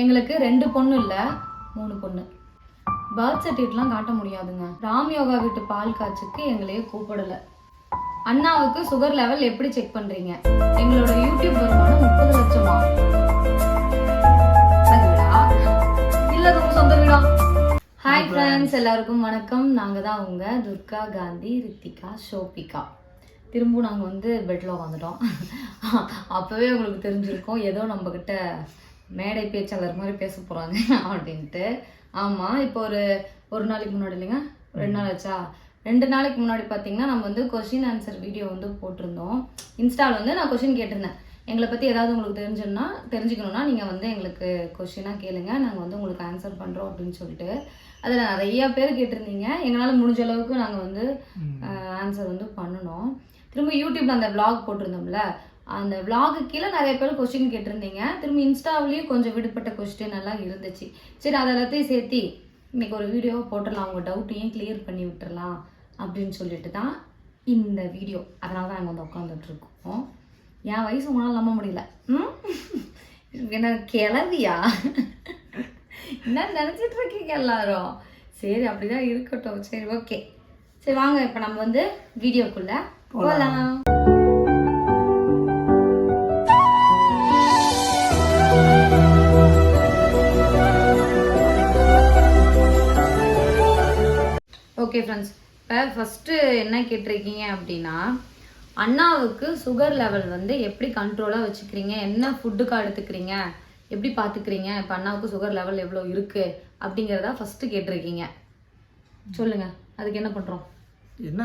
எங்களுக்கு ரெண்டு பொண்ணு இல்லை மூணு பொண்ணு. பர்த் சர்டிஃபிகேட்லாம் காட்ட முடியாதுங்க. ராம் யோகா வீட்டு பால் காய்ச்சுக்கு எங்களையே கூப்பிடல. அண்ணாவுக்கு சுகர் லெவல் எப்படி செக் பண்றீங்க? எங்களோட யூடியூப் வருமானம் முப்பது லட்சமா? இல்ல உங்க சொந்த வீடா? ஹாய் ஃப்ரெண்ட்ஸ் எல்லாருக்கும் வணக்கம். நாங்க தான் உங்க துர்கா காந்தி ரித்திகா ஷோபிகா. திரும்பவும் நாங்கள் வந்து பெட்டில் உட்காந்துட்டோம் அப்போவே உங்களுக்கு தெரிஞ்சிருக்கும். ஏதோ நம்மக்கிட்ட மேடை பேச்சாளர் மாதிரி பேச போகிறாங்க அப்படின்ட்டு. ஆமாம் இப்போ ஒரு ஒரு நாளைக்கு முன்னாடி இல்லைங்க? ரெண்டு நாள் ஆச்சா? ரெண்டு நாளைக்கு முன்னாடி பார்த்தீங்கன்னா நம்ம வந்து கொஷின் ஆன்சர் வீடியோ வந்து போட்டிருந்தோம். இன்ஸ்டாவில் வந்து நான் கொஷின் கேட்டிருந்தேன். எங்களை பற்றி ஏதாவது உங்களுக்கு தெரிஞ்சுன்னா தெரிஞ்சுக்கணுன்னா நீங்கள் வந்து எங்களுக்கு கொஷினாக கேளுங்க. நாங்கள் வந்து உங்களுக்கு ஆன்சர் பண்ணுறோம் அப்படின்னு சொல்லிட்டு. அதில் நிறைய பேர் கேட்டிருந்தீங்க. எங்களால் முடிஞ்ச அளவுக்கு நாங்கள் வந்து ஆன்சர் வந்து பண்ணணும். திரும்ப யூடியூப்ல அந்த vlog போட்டிருந்தோம்ல அந்த vlog கீழே நிறைய பேர் கொஸ்டின் கேட்டிருந்தீங்க. திரும்ப இன்ஸ்டாவிலையும் கொஞ்சம் விடுபட்ட கொஸ்டின் எல்லாம் இருந்துச்சு. சரி அதை எல்லாத்தையும் சேர்த்தி இன்னைக்கு ஒரு வீடியோ போட்டுடலாம். உங்கள் டவுட்டையும் கிளியர் பண்ணி விட்டுறலாம் அப்படின்னு சொல்லிட்டு தான் இந்த வீடியோ அதனால தான் நாங்கள் வந்து உட்காந்துட்டு இருக்கோம். என் வயசு உங்களால் நம்ப முடியல. ம்? என்ன கிளவியா என்ன நினச்சிட்டு இருக்கீங்க எல்லாரும்? சரி அப்படிதான் இருக்கட்டும். சரி ஓகே சரி வாங்க இப்போ நம்ம வந்து வீடியோக்குள்ள போகலாம் ஓகே ஃப்ரெண்ட்ஸ் இப்போ ஃபஸ்ட்டு என்ன கேட்டிருக்கீங்க அப்படின்னா அண்ணாவுக்கு சுகர் லெவல் வந்து எப்படி கண்ட்ரோலாக வச்சுக்கிறீங்க? என்ன ஃபுட்டுக்காக எடுத்துக்கிறீங்க? எப்படி பார்த்துக்கிறீங்க இப்போ அண்ணாவுக்கு சுகர் லெவல் எவ்வளோ இருக்குது அப்படிங்கிறதா ஃபஸ்ட்டு கேட்டிருக்கீங்க. சொல்லுங்கள் அதுக்கு என்ன பண்ணுறோம் என்ன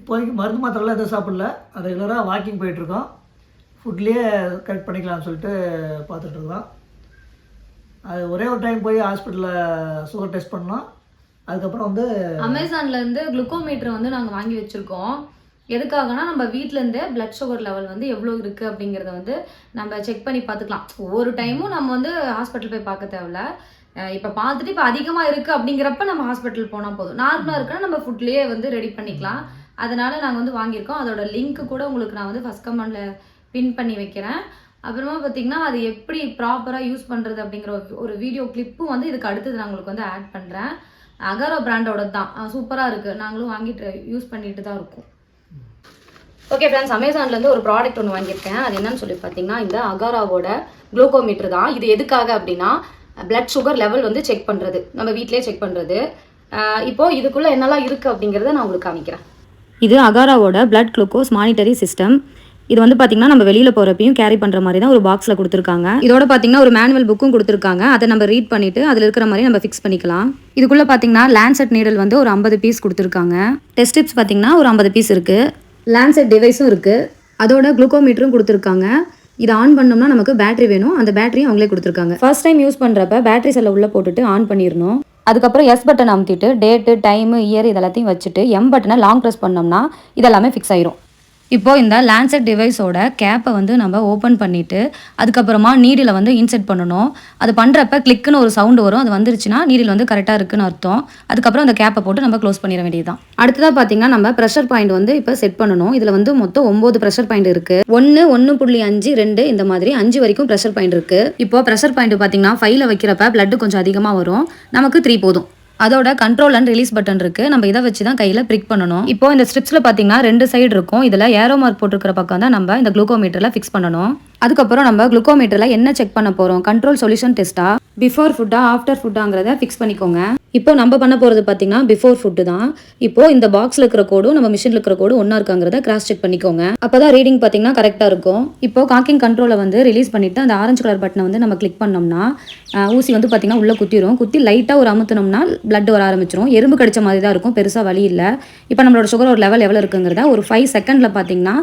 இப்போதைக்கு மருந்து மாத்திரைலாம் எதுவும் சாப்பிடல. ரெகுலராக வாக்கிங் போயிட்டுருக்கோம். ஃபுட்லேயே கரெக்ட் பண்ணிக்கலாம்னு சொல்லிட்டு பார்த்துட்ருக்கோம் அது ஒரே ஒரு டைம் போய் ஹாஸ்பிட்டலில் சுகர் டெஸ்ட் பண்ணோம். அதுக்கப்புறம் வந்து அமேசான்ல இருந்து குளுக்கோமீட்டர் வந்து நாங்கள் வாங்கி வச்சிருக்கோம். எதுக்காகனா நம்ம வீட்ல இருந்தே பிளட் சுகர் லெவல் வந்து எவ்வளோ இருக்கு அப்படிங்கிறத வந்து நம்ம செக் பண்ணி பார்த்துக்கலாம். ஒவ்வொரு டைமும் நம்ம வந்து ஹாஸ்பிட்டல் போய் பார்க்க தேவையில்ல. அஹ் இப்ப பார்த்துட்டு இப்போ அதிகமா இருக்கு அப்படிங்கிறப்ப நம்ம ஹாஸ்பிட்டல் போனா போதும். நார்மலா இருக்குன்னா நம்ம ஃபுட்லயே வந்து ரெடி பண்ணிக்கலாம். அதனால நாங்க வந்து வாங்கியிருக்கோம். அதோட லிங்க் கூட உங்களுக்கு நான் வந்து ஃபர்ஸ்ட் கமெண்ட்ல பின் பண்ணி வைக்கிறேன். அப்புறமா பார்த்தீங்கன்னா அது எப்படி ப்ராப்பராக யூஸ் பண்ணுறது அப்படிங்கிற ஒரு- ஒரு வீடியோ கிளிப்பும் வந்து இதுக்கு அடுத்தது நான் உங்களுக்கு வந்து ஆட் பண்ணுறேன் அகாரோ பிராண்டோட தான். சூப்பராக இருக்குது நாங்களும் வாங்கிட்டு யூஸ் பண்ணிட்டு தான் இருக்கோம். ஓகே ஃப்ரெண்ட்ஸ் அமேசான்லேருந்து ஒரு ப்ராடக்ட் ஒன்று வாங்கியிருக்கேன். அது என்னன்னு சொல்லி பார்த்தீங்கன்னா இந்த அகாராவோட குளுக்கோமீட்டர் தான். இது எதுக்காக அப்படின்னா பிளட் சுகர் லெவல் வந்து செக் பண்ணுறது நம்ம வீட்டிலேயே செக் பண்ணுறது இப்போது இதுக்குள்ளே என்னெல்லாம் இருக்குது அப்படிங்கிறத நான் உங்களுக்கு காமிக்கிறேன். இது அகாராவோட பிளட் குளுக்கோஸ் மானிட்டரி சிஸ்டம் இது வந்து பார்த்தீங்கன்னா நம்ம வெளியில் போகிறப்பையும் கேரி பண்ணுற மாதிரி தான் ஒரு பாக்ஸில் கொடுத்துருக்காங்க. இதோட பார்த்தீங்கன்னா ஒரு மேனுவல் புக்கும் கொடுத்துருக்காங்க. அதை நம்ம ரீட் பண்ணிட்டு அதில் இருக்கிற மாதிரி நம்ம ஃபிக்ஸ் பண்ணிக்கலாம். இதுக்குள்ளே பார்த்தீங்கன்னா லேண்ட்செட் நீடல் வந்து ஒரு ஐம்பது பீஸ் கொடுத்துருக்காங்க. டெஸ்ட் டிப்ஸ் பார்த்தீங்கன்னா ஒரு ஐம்பது பீஸ் இருக்குது லேண்ட்செட் டிவைஸும் இருக்குது அதோட குளுக்கோமீட்டரும் கொடுத்துருக்காங்க. இதை ஆன் பண்ணோம்னா நமக்கு பேட்டரி வேணும். அந்த பேட்டரியும் அவங்களே கொடுத்துருக்காங்க. ஃபர்ஸ்ட் டைம் யூஸ் பண்ணுறப்ப பேட்டரி செல்லை உள்ளே போட்டுட்டு ஆன் பண்ணிடணும். அதுக்கப்புறம் எஸ் பட்டன் அமுத்திட்டு டேட்டு டைமு இயர் இதெல்லாத்தையும் வச்சுட்டு எம் பட்டனை லாங் ப்ரெஸ் பண்ணோம்னா இதெல்லாமே ஃபிக்ஸ் ஆயிரும். இப்போ இந்த லேண்ட்செட் டிவைஸோட கேப்பை வந்து நம்ம ஓப்பன் பண்ணிட்டு அதுக்கப்புறமா நீடில் வந்து இன்செர்ட் பண்ணணும். அது பண்ணுறப்ப கிளிக்குன்னு ஒரு சவுண்டு வரும். அது வந்துருச்சுன்னா நீடில் வந்து கரெக்டாக இருக்குன்னு அர்த்தம். அதுக்கப்புறம் அந்த கேப்பை போட்டு நம்ம க்ளோஸ் பண்ணிட வேண்டியதுதான். அடுத்ததாக பார்த்தீங்கன்னா நம்ம ப்ரெஷர் பாயிண்ட் வந்து இப்போ செட் பண்ணணும். இதில் வந்து மொத்தம் ஒம்பது ப்ரெஷர் பாயிண்ட் இருக்கு. ஒன்று ஒன்று புள்ளி அஞ்சு ரெண்டு இந்த மாதிரி அஞ்சு வரைக்கும் ப்ரெஷர் பாயிண்ட் இருக்கு. இப்போ ப்ரெஷர் பாயிண்ட் பார்த்தீங்கன்னா ஃபைல வைக்கிறப்ப பிளட் கொஞ்சம் அதிகமாக வரும். நமக்கு த்ரீ போதும். அதோட கண்ட்ரோல் அண்ட் ரிலீஸ் பட்டன் இருக்கு. நம்ம இதை வச்சு தான் கையில பிரிக் பண்ணணும். இப்போ இந்த ஸ்ட்ரிப்ஸ்ல பாத்தீங்கன்னா ரெண்டு சைடு இருக்கும். இதுல ஏரோ மார்க் போட்டிருக்கிற பக்கம் தான் நம்ம இந்த குளுக்கோமீட்டர்ல ஃபிக்ஸ் பண்ணணும். அதுக்கப்புறம் நம்ம குளுக்கோமீட்டர்ல என்ன செக் பண்ண போறோம்? கண்ட்ரோல் சொல்யூஷன் டெஸ்டா பிஃபோர் ஃபுட்டா ஆஃப்டர் ஃபுட்டாங்கிறத ஃபிக்ஸ் பண்ணிக்கோங்க. இப்போ நம்ம பண்ண போகிறது பார்த்திங்கன்னா பிஃபோர் ஃபுட்டு தான். இப்போ இந்த பாக்ஸில் இருக்கிற கோடும் நம்ம மிஷின்ல இருக்கிற கோடும் ஒன்றா இருக்காங்கிறத கிராஸ் செக் பண்ணிக்கோங்க. அப்போ தான் ரீடிங் பார்த்தீங்கன்னா கரெக்டாக இருக்கும். இப்போ காக்கிங் கண்ட்ரோலை வந்து ரிலீஸ் பண்ணிவிட்டு அந்த ஆரஞ்சு கலர் பட்டனை வந்து நம்ம கிளிக் பண்ணோம்னா ஊசி வந்து பார்த்திங்கன்னா உள்ளே குத்திரும். குத்தி லைட்டாக ஒரு அமுத்துனோம்னா பிளட் வர ஆரம்பிச்சிரும். எறும்பு கடிச்ச மாதிரி தான் இருக்கும். பெருசாக வழி இல்லை. இப்போ நம்மளோட சுகர் ஒரு லெவல் எவ்வளோ இருக்குங்கிறத ஒரு ஃபைவ் செகண்டில் பாத்தீங்கன்னா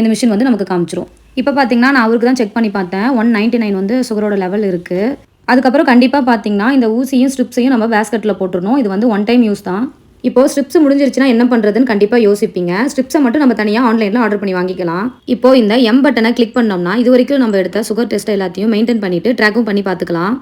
இந்த மிஷின் வந்து நமக்கு காமிச்சிரும். இப்போ பார்த்தீங்கன்னா நான் அவருக்கு தான் செக் பண்ணி பார்த்தேன். ஒன் நைன்ட்டி நைன் வந்து சுகரோட லெவல் இருக்குது அதுக்கப்புறம் கண்டிப்பாக பார்த்தீங்கன்னா இந்த ஊசியும் ஸ்ட்ரிப்ஸையும் நம்ம பேஸ்கெட்டில் போட்டுருணும் இது வந்து ஒன் டைம் யூஸ் தான். இப்போ ஸ்ட்ரிப்ஸ் முடிஞ்சிருச்சுன்னா என்ன பண்ணுறதுன்னு கண்டிப்பாக யோசிப்பீங்க. ஸ்ட்ரிப்ஸை மட்டும் நம்ம தனியாக ஆன்லைனில் ஆர்டர் பண்ணி வாங்கிக்கலாம். இப்போ இந்த எம் பட்டனை கிளிக் பண்ணோம்னா இது வரைக்கும் நம்ம எடுத்த சுகர் டெஸ்ட் எல்லாத்தையும் மெயின்டைன் பண்ணிட்டு ட்ராக்கும் பண்ணி பார்த்துக்கலாம்.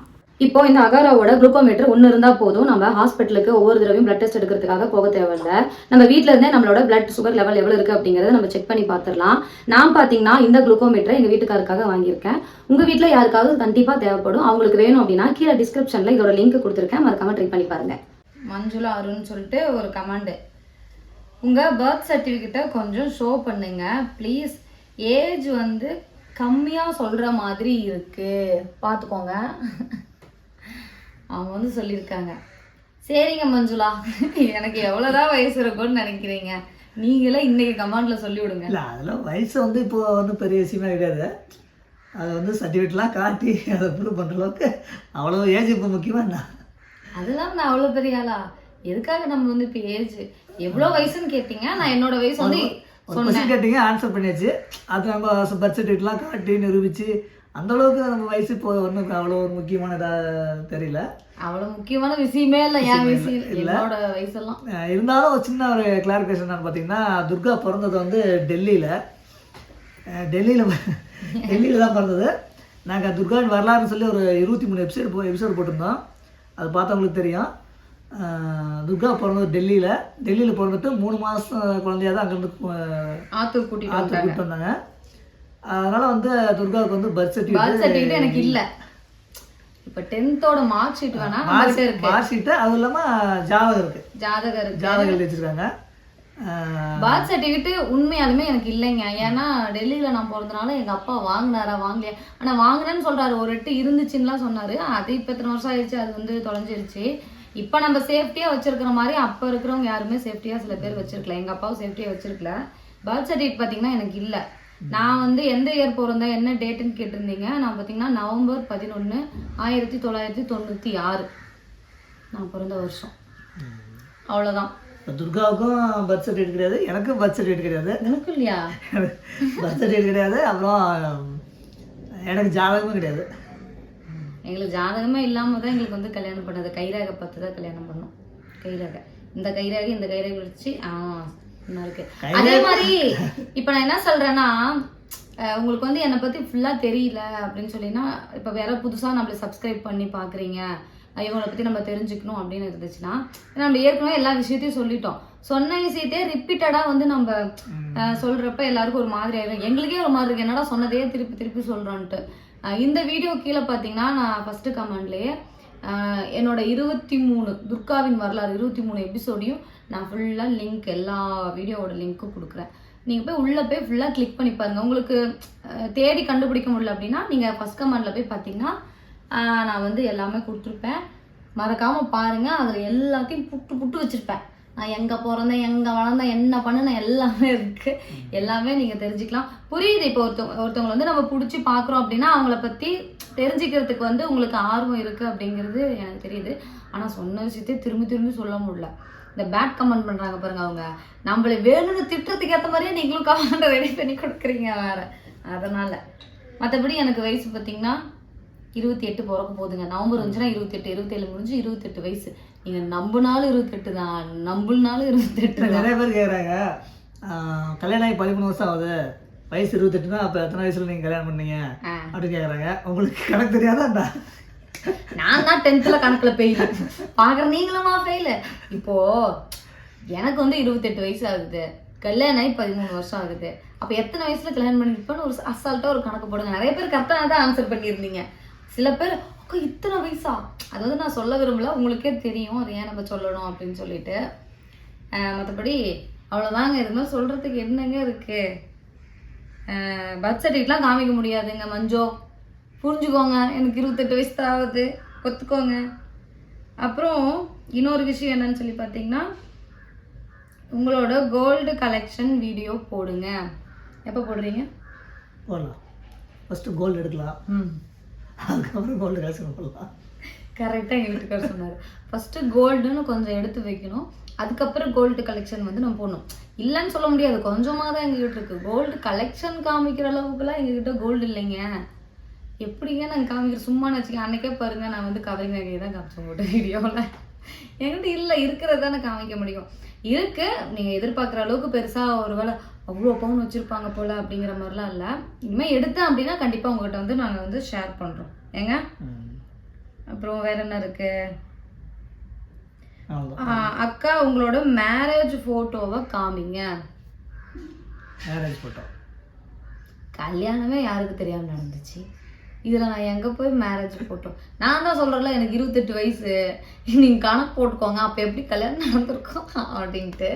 இப்போ இந்த அகாராவோட குளுக்கோமீட்டர் ஒன்று இருந்தால் போதும். நம்ம ஹாஸ்பிட்டலுக்கு ஒவ்வொரு தடவையும் பிளட் டெஸ்ட் எடுக்கிறதுக்காக போக தேவையில்லை. நம்ம வீட்டில் இருந்தே நம்மளோட பிளட் சுகர் லெவல் எவ்வளோ இருக்குது அப்படிங்கிறத நம்ம செக் பண்ணி பார்த்துடலாம் நான் பார்த்தீங்கன்னா இந்த குளுக்கோமீட்டரை எங்கள் வீட்டுக்காருக்காக வாங்கியிருக்கேன். உங்கள் வீட்டில் யாருக்காவது கண்டிப்பாக தேவைப்படும். அவங்களுக்கு வேணும் அப்படின்னா கீழே டிஸ்கிரிப்ஷனில் இதோட லிங்க் கொடுத்துருக்கேன். மறக்காம ட்ரை பண்ணி பாருங்க. மஞ்சுளா அருண் சொல்லிட்டு ஒரு கமாண்டு உங்கள் பர்த் சர்டிஃபிகேட்டை கொஞ்சம் ஷோ பண்ணுங்க. ப்ளீஸ் ஏஜ் வந்து கம்மியாக சொல்கிற மாதிரி இருக்குது பார்த்துக்கோங்க அவங்க வந்து சொல்லியிருக்காங்க. சரிங்க மஞ்சுளா. எனக்கு எவ்வளோதான் வயசு இருக்கும்னு நினைக்கிறீங்க? நீங்களே இன்னைக்கு கமாண்டில் சொல்லி விடுங்க இல்லை அதெல்லாம் வயசு வந்து இப்போ ஒன்றும் பெரிய விஷயமே கிடையாது. அதை வந்து சர்டிஃபிகேட்லாம் காட்டி அதை ப்ரூவ் பண்ணுற அளவுக்கு அவ்வளோ ஏஜ் இப்போ முக்கியமாக என்ன? அதெல்லாம் நான் அவ்வளோ பெரிய ஆளா? எதுக்காக நம்ம வந்து இப்போ ஏஜ் எவ்வளோ வயசுன்னு கேட்டீங்க நான் என்னோட வயசு வந்து ஒரு கொஸ்டின் கேட்டீங்க ஆன்சர் பண்ணியாச்சு. அது நம்ம பர்த் சர்டிஃபிகேட்லாம் காட்டி நிரூபித்து அந்த அளவுக்கு நம்ம வயசு இப்போ ஒன்றும் அவ்வளோ ஒரு முக்கியமானதாக தெரியல. அவ்வளோ முக்கியமான விஷயமே இல்லை என் வயசு என்னோட வயசெல்லாம். இருந்தாலும் ஒரு சின்ன ஒரு கிளாரிஃபிகேஷன் பார்த்தீங்கன்னா துர்கா பிறந்தது வந்து டெல்லியில். டெல்லியில் டெல்லியில் தான் பிறந்தது. நாங்கள் துர்காவின் வரலாறுன்னு சொல்லி ஒரு இருபத்தி மூணு எபிசோடு போ எபிசோடு போட்டிருந்தோம். அது பார்த்தவங்களுக்கு தெரியும். துர்கா பிறந்தது டெல்லியில். டெல்லியில் பிறந்துட்டு மூணு மாதம் குழந்தையா தான் அங்கேருந்து ஆத்தூர் கூட்டிட்டு ஆற்று கூப்பிட்டு வந்தாங்க. அதனால் வந்து துர்காவுக்கு வந்து பர்த் பர்த் சர்டிஃபிகேட் எனக்கு இல்ல. இப்ப டென்த்தோட மார்க் ஷீட் வேணா நம்மகிட்ட இருக்கு. மார்க் ஷீட்டு அதுவும் இல்லாமல் ஜாதகம் இருக்குது ஜாதகம் இருக்கு. ஜாதகம் எழுதி வச்சுருக்காங்க பர்த் சர்டிஃபிகேட் உண்மையாலுமே எனக்கு இல்லைங்க. ஏன்னா டெல்லியில நான் பிறந்தனால எங்க அப்பா வாங்கினாரா வாங்கலையா? ஆனா வாங்கினேன்னு சொல்றாரு. ஒரு எட்டு இருந்துச்சுன்னுலாம் சொன்னாரு. அது இப்ப எத்தனை வருஷம் ஆயிடுச்சு? அது வந்து தொலைஞ்சிருச்சு. இப்ப நம்ம சேஃப்டியா வச்சிருக்கிற மாதிரி அப்ப இருக்கிறவங்க யாருமே சேஃப்டியா சில பேர் வச்சிருக்கல. எங்க அப்பாவும் சேஃப்டியா வச்சிருக்கல. பர்த் சர்டிஃபிகேட் பாத்தீங்கன்னா எனக்கு இல்ல. நான் வந்து எந்த இயர் பிறந்தேன் என்ன டேட்டுன்னு கேட்டிருந்தீங்க? நான் பாத்தீங்கன்னா நவம்பர் பதினொன்னு ஆயிரத்தி தொள்ளாயிரத்தி தொண்ணூத்தி ஆறு. நான் பிறந்த வருஷம். அவ்வளவுதான். இப்போ துர்காவுக்கும் பர்த் சர்டிஃபிகேட் கிடையாது எனக்கும் பர்த் சர்டிஃபிகேட் கிடையாது. எனக்கு இல்லையா? பர்த் சர்டிஃபிகேட் கிடையாது அப்புறம் எனக்கு ஜாதகமும் கிடையாது. எங்களுக்கு ஜாதகமே இல்லாம தான் எங்களுக்கு வந்து கல்யாணம் பண்ணது. கைரேகை பார்த்து தான் கல்யாணம் பண்ணோம். கைரேகை. இந்த கைரேகை இந்த கைரேகை வச்சு அதே மாதிரி இப்போ நான் என்ன சொல்றேன்னா உங்களுக்கு வந்து என்னை பத்தி ஃபுல்லா தெரியல அப்படின்னு சொல்லினா இப்போ வேற புதுசா நம்மள சப்ஸ்கிரைப் பண்ணி பாக்குறீங்க. இவங்களை பத்தி நம்ம தெரிஞ்சுக்கணும் அப்படின்னு இருந்துச்சுன்னா நம்ம ஏற்கனவே எல்லா விஷயத்தையும் சொல்லிட்டோம். சொன்ன விஷயத்தையே ரிப்பீட்டடா வந்து நம்ம சொல்றப்ப எல்லாருக்கும் ஒரு மாதிரி ஆயிடும் எங்களுக்கே ஒரு மாதிரி இருக்கு. என்னடா சொன்னதையே திருப்பி திருப்பி சொல்றோன்ட்டு. இந்த வீடியோ கீழே பார்த்தீங்கன்னா நான் ஃபர்ஸ்ட் கமெண்ட்லயே என்னோட இருபத்தி மூணு துர்காவின் வரலாறு இருபத்தி மூணு எபிசோடையும் நான் ஃபுல்லாக லிங்க் எல்லா வீடியோவோட லிங்க்கும் கொடுக்குறேன். நீங்கள் போய் உள்ளே போய் ஃபுல்லாக கிளிக் பண்ணி பாருங்கள் உங்களுக்கு தேடி கண்டுபிடிக்க முடியல அப்படின்னா நீங்கள் ஃபர்ஸ்ட் கமெண்டில் போய் பார்த்தீங்கன்னா நான் வந்து எல்லாமே கொடுத்துருப்பேன். மறக்காமல் பாருங்கள் அதில் எல்லாத்தையும் புட்டு புட்டு வச்சுருப்பேன். நான் எங்கே பிறந்தேன் எங்கே வளர்ந்தேன் என்ன பண்ணேன் எல்லாமே இருக்கு. எல்லாமே நீங்கள் தெரிஞ்சுக்கலாம். புரியுது இப்போ ஒருத்தவங்க ஒருத்தவங்களை வந்து நம்ம பிடிச்சி பார்க்குறோம் அப்படின்னா அவங்கள பற்றி தெரிஞ்சுக்கிறதுக்கு வந்து உங்களுக்கு ஆர்வம் இருக்குது அப்படிங்கிறது எனக்கு தெரியுது. ஆனால் சொன்ன விஷயத்தையே திரும்பி திரும்பி சொல்ல முடியல. இந்த பேட் கமெண்ட் பண்ணுறாங்க பாருங்க அவங்க. நம்மளை வேணும்னு திட்டுறதுக்கு ஏற்ற மாதிரியே நீங்களும் கமெண்ட் ரெடி பண்ணி கொடுக்குறீங்க வேறு. அதனால். மற்றபடி எனக்கு வயசு பார்த்தீங்கன்னா இருபத்தி எட்டு பிறக்க போகுதுங்க. நவம்பர் வந்துச்சுன்னா இருபத்தெட்டு இருபத்தேழு முடிஞ்சு இருபத்தெட்டு வயசு. நீங்கள் நம்பினாலும் இருபத்தெட்டு தான் நம்பினாலும் இருபத்தெட்டு தான் நிறைய பேர் கேட்குறாங்க கல்யாணம் ஆகி பதிமூணு வருஷம் ஆகுது. வயசு இருபத்தெட்டுனா அப்போ எத்தனை வயசுல நீங்கள் கல்யாணம் பண்ணீங்க. அப்படின்னு கேட்குறாங்க உங்களுக்கு கணக்கு தெரியாதாண்டா நான் தான் டென்த்தில் கணக்கில் ஃபெயில் பார்க்குற நீங்களுமா ஃபெயில் இப்போ எனக்கு வந்து இருபத்தெட்டு வயசு ஆகுது. கல்யாணம் ஆகி பதிமூணு வருஷம் ஆகுது. அப்போ எத்தனை வயசுல கல்யாணம் பண்ணிருப்பேன்னு ஒரு அசால்ட்டாக ஒரு கணக்கு போடுங்க. நிறைய பேர் கரெக்டாக தான் ஆன்சர் பண்ணியிருந்தீங்க. சில பேர் அக்கா இத்தனை வயசா? அது வந்து நான் சொல்ல விரும்பல. உங்களுக்கே தெரியும். அது ஏன் நம்ம சொல்லணும் அப்படின்னு சொல்லிட்டு. மற்றபடி அவ்வளோதாங்க மாதிரி சொல்கிறதுக்கு என்னங்க இருக்குது பர்த் சர்டிஃபிகேட்லாம் காமிக்க முடியாதுங்க மஞ்சோ. புரிஞ்சுக்கோங்க. எனக்கு இருபத்தெட்டு வயசு தான் ஆகுது. ஒத்துக்கோங்க. அப்புறம் இன்னொரு விஷயம் என்னன்னு சொல்லி பார்த்தீங்கன்னா உங்களோட கோல்டு கலெக்ஷன் வீடியோ போடுங்க. எப்போ போடுறீங்க? போடலாம். ஃபஸ்ட்டு கோல்டு எடுக்கலாம். ம். அதுக்கப்புறம் கோல்டு காசு போடலாம் கரெக்டாக எங்கள் சொன்னார். ஃபஸ்ட்டு கோல்டுன்னு கொஞ்சம் எடுத்து வைக்கணும். அதுக்கப்புறம் கோல்டு கலெக்ஷன் வந்து நம்ம போடணும். இல்லைன்னு சொல்ல முடியாது. கொஞ்சமாக தான் எங்ககிட்ட இருக்குது கோல்டு கலெக்ஷன் காமிக்கிற அளவுக்குலாம் எங்ககிட்ட கோல்டு இல்லைங்க. எப்படிங்க நாங்கள் காமிக்கிற? சும்மா வச்சுக்கேன். அன்னைக்கே பாருங்க நான் வந்து கவரிங் நகையை தான் காமிச்சேன் போட்டு வீடியோவில் என்கிட்ட இல்லை இருக்கிறது தானே காமிக்க முடியும். இருக்கு நீங்கள் எதிர்பார்க்குற அளவுக்கு பெருசாக ஒரு வேளை அவ்வளோ பவுன் வச்சுருப்பாங்க போல் அப்படிங்கிற மாதிரிலாம் இல்லை. இனிமேல் எடுத்தேன் அப்படின்னா கண்டிப்பாக உங்ககிட்ட வந்து நாங்கள் வந்து ஷேர் பண்ணுறோம் ஏங்க? அப்புறம் வேற என்ன இருக்கு? அக்கா உங்களோட மேரேஜ் போட்டோவை காமிங்க. மேரேஜ் ஃபோட்டோ கல்யாணமே யாருக்கு தெரியாம நடந்துச்சு? இதுல நான் எங்க போய் மேரேஜ் போட்டோம் நான் தான் சொல்றேன்ல எனக்கு இருபத்தெட்டு வயசு. நீங்க கணக்கு போட்டுக்கோங்க அப்ப எப்படி கல்யாணம் நடந்திருக்கும்? அப்படின்ட்டு.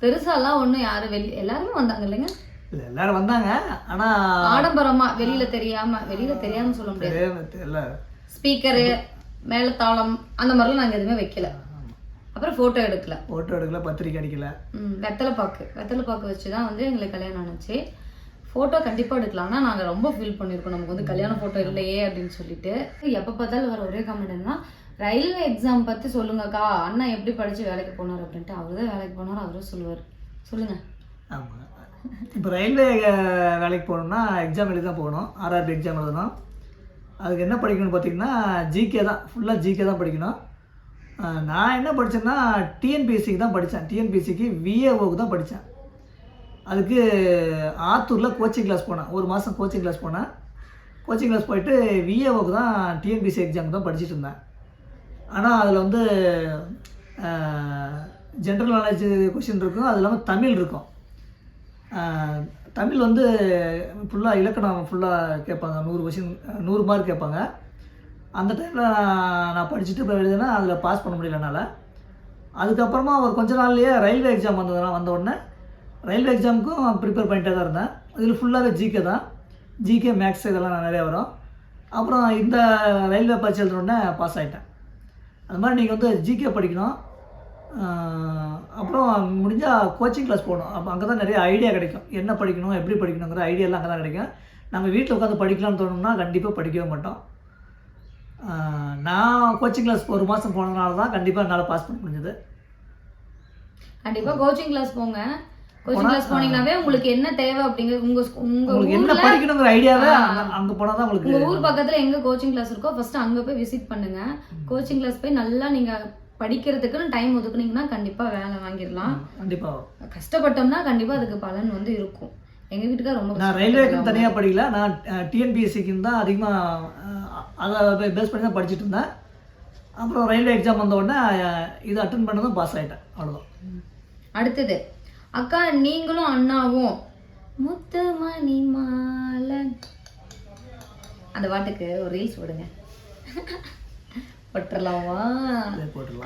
பெருசாலாம் ஒண்ணும் யாரும் வெளி எல்லாருமே வந்தாங்க இல்லைங்க? இல்லை எல்லாரும் வந்தாங்க. ஆனால் ஆடம்பரமா வெளியில தெரியாம வெளியில தெரியாம சொல்ல முடியாது. ஸ்பீக்கரு மேலத்தாளம் அந்த மாதிரிலாம் நாங்க எதுவுமே வைக்கல. அப்புறம் போட்டோ எடுக்கல. ஃபோட்டோ எடுக்கல பத்திரிக்கை அடிக்கல. வெத்தலை பாக்கு. வெத்தலை பாக்கு வச்சு தான் வந்து எங்களுக்கு கல்யாணம் ஆனுச்சு. ஃபோட்டோ கண்டிப்பாக எடுக்கலாம். ஆனால் நாங்கள் ரொம்ப ஃபீல் பண்ணியிருக்கோம் நமக்கு வந்து கல்யாண ஃபோட்டோ இல்லையே அப்படின்னு சொல்லிட்டு. எப்போ பார்த்தாலும் வர ஒரே கமெண்ட் என்னன்னா ரயில்வே எக்ஸாம் பற்றி சொல்லுங்கக்கா. அண்ணா எப்படி படித்து வேலைக்கு போனார் அப்படின்ட்டு அவர் தான் வேலைக்கு போனார் அவரும் சொல்லுவார். சொல்லுங்கள் ஆமாம் இப்போ ரயில்வே வேலைக்கு போகணும்னா எக்ஸாம் எழுதி தான் போகணும். ஆர்ஆர்பி எக்ஸாம் எழுதணும். அதுக்கு என்ன படிக்கணும்னு பார்த்தீங்கன்னா ஜிகே தான். ஃபுல்லாக ஜிகே தான் படிக்கணும். நான் என்ன படித்தேன்னா டிஎன்பிஎஸ்சிக்கு தான் படித்தேன் டிஎன்பிஎஸ்சிக்கு விஏஓக்கு தான் படித்தேன் அதுக்கு ஆத்தூரில் கோச்சிங் கிளாஸ் போனேன். ஒரு மாதம் கோச்சிங் கிளாஸ் போனேன். கோச்சிங் கிளாஸ் போயிட்டு விஏஓக்கு தான் டிஎன்பிஎஸ்சி எக்ஸாம் தான் படிச்சுட்டு இருந்தேன். ஆனால் அதில் வந்து ஜென்ரல் நாலேஜ் கொஷின் இருக்கும். அது இல்லாமல் தமிழ் இருக்கும். தமிழ் வந்து ஃபுல்லாக இலக்கணம் ஃபுல்லாக கேட்பாங்க. நூறு கொஷின் நூறு மார்க் கேட்பாங்க. அந்த டைமில் நான் படிச்சுட்டு இப்போ எழுதுனா அதில் பாஸ் பண்ண முடியல என்னால். அதுக்கப்புறமா ஒரு கொஞ்ச நாள்லேயே ரயில்வே எக்ஸாம் வந்ததுனால் வந்த உடனே ரயில்வே எக்ஸாமுக்கும் ப்ரிப்பேர் பண்ணிட்டே தான் இருந்தேன். இதில் ஃபுல்லாகவே ஜிகே தான். ஜிகே மேக்ஸ் இதெல்லாம் நிறையா வரும். அப்புறம் இந்த ரயில்வே பரீட்சை எழுதின உடனே பாஸ் ஆகிட்டேன் அது மாதிரி நீங்கள் வந்து ஜிகே படிக்கணும். அப்புறம் முடிஞ்சால் கோச்சிங் கிளாஸ் போகணும். அப்போ அங்கே தான் நிறைய ஐடியா கிடைக்கும். என்ன படிக்கணும் எப்படி படிக்கணுங்கிற ஐடியாலாம் அங்கே தான் கிடைக்கும். நம்ம வீட்டில் உட்காந்து படிக்கலாம்னு தோணும்னா கண்டிப்பாக படிக்கவே மாட்டோம். நான் கோச்சிங் கிளாஸ் ஒரு மாதம் போனதுனால தான் கண்டிப்பாக என்னால் பாஸ் பண்ண முடிஞ்சது. கண்டிப்பாக கோச்சிங் கிளாஸ் போங்க. கோச்சிங் கிளாஸ் போனீங்கன்னாவே உங்களுக்கு என்ன தேவை அப்படிங்கிறது உங்க உங்க என்ன படிக்கணுங்கிற ஐடியாவே அங்கே போனால் தான் உங்களுக்கு உங்க ஊர் பக்கத்துல எங்க கோச்சிங் கிளாஸ் இருக்கோ ஃபர்ஸ்ட் அங்க போய் விசிட் பண்ணுங்க. கோச்சிங் கிளாஸ் போய் நல்லா நீங்க படிக்கிறதுக்குன்னு டைம் ஒதுக்குனீங்கன்னா கண்டிப்பா வேலை வாங்கிடலாம். கண்டிப்பாக கஷ்டப்பட்டோம்னா கண்டிப்பா அதுக்கு பலன் வந்து இருக்கும். எங்க வீட்டுக்கார ரொம்ப நான் ரயில்வேக்கு தனியாக படிக்கல. நான் டிஎன்பிஎஸ்சிக்கு தான் அதிகமாக அதை பேஸ் பண்ணி தான் படிச்சுட்டு இருந்தேன். அப்புறம் ரயில்வே எக்ஸாம் வந்த உடனே இது அட்டன் பண்ணதும் பாஸ் ஆகிட்டேன் அவ்வளோதான் அடுத்தது. அக்கா நீங்களும் அண்ணாவும். முத்துமணி மாலை அந்த பாட்டுக்கு ஒரு ரீல்ஸ் போடுங்க. போட்டுடலாமா.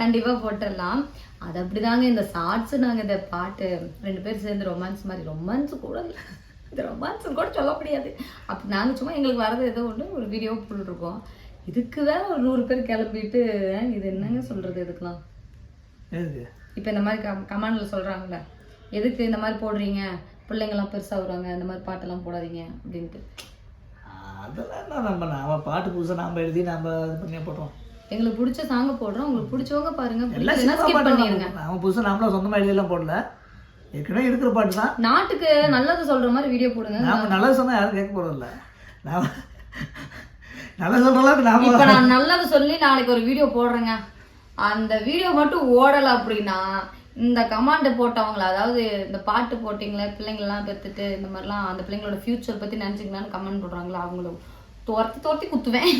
கண்டிப்பா போட்டுடலாம். அது அப்படிதாங்க இந்த ஷார்ட்ஸ் நாங்க இந்த பாட்டு ரெண்டு பேரும் சேர்ந்து ரொமான்ஸ் மாதிரி ரொமான்ஸ் கூட இல்ல. இது ரொமான்ஸ் கூட சொல்ல முடியாது. அப்ப நாங்க சும்மா எங்களுக்கு வரது ஏதோ ஒன்று ஒரு வீடியோ போட்டுருக்கோம் இதுக்கு வேற ஒரு நூறு பேர் கிளம்பிட்டு இது என்னங்க சொல்றது இதுக்கெல்லாம்? இப்போ இந்த மாதிரி கம் கமெண்ட்ல சொல்றாங்கல்ல. எதுக்கு இந்த மாதிரி போடுறீங்க? பிள்ளைங்கெல்லாம் பெருசா வருவாங்க இந்த மாதிரி பாட்டெல்லாம் போடாதீங்க அப்படின்ட்டு. அதெல்லாம் என்ன நம்ம நாம பாட்டு புதுசாக நாம எழுதி நாம இது பண்ணி போட்டோம் எங்களுக்கு பிடிச்ச சாங்க போடுறோம். உங்களுக்கு பிடிச்சவங்க பாருங்க. எல்லாம் பாட்டு பண்ணிடுங்க. நாம புதுசாக நாமளும் சொந்தமாக எழுதியெல்லாம் போடல. ஏற்கனவே இருக்கிற பாட்டு தான். நாட்டுக்கு நல்லது சொல்ற மாதிரி வீடியோ போடுங்க. நாம நல்லது சொன்னால் யாரும் கேட்க போகிறதில்ல நாம நல்லது சொல்கிற அளவுக்கு நாம இப்ப நான் நல்லது சொல்லி நாளைக்கு ஒரு வீடியோ போடுறேங்க. அந்த வீடியோ மட்டும் ஓடல அப்படின்னா இந்த கமாண்ட் போட்டவங்கள அதாவது இந்த பாட்டு போட்டிங்களே பிள்ளைங்கள்லாம் பெற்றுட்டு இந்த மாதிரிலாம் அந்த பிள்ளைங்களோட ஃப்யூச்சர் பற்றி நினைச்சிங்களான்னு கமெண்ட் போடுறாங்களா அவங்கள துரத்தி துரத்தி குத்துவேன்.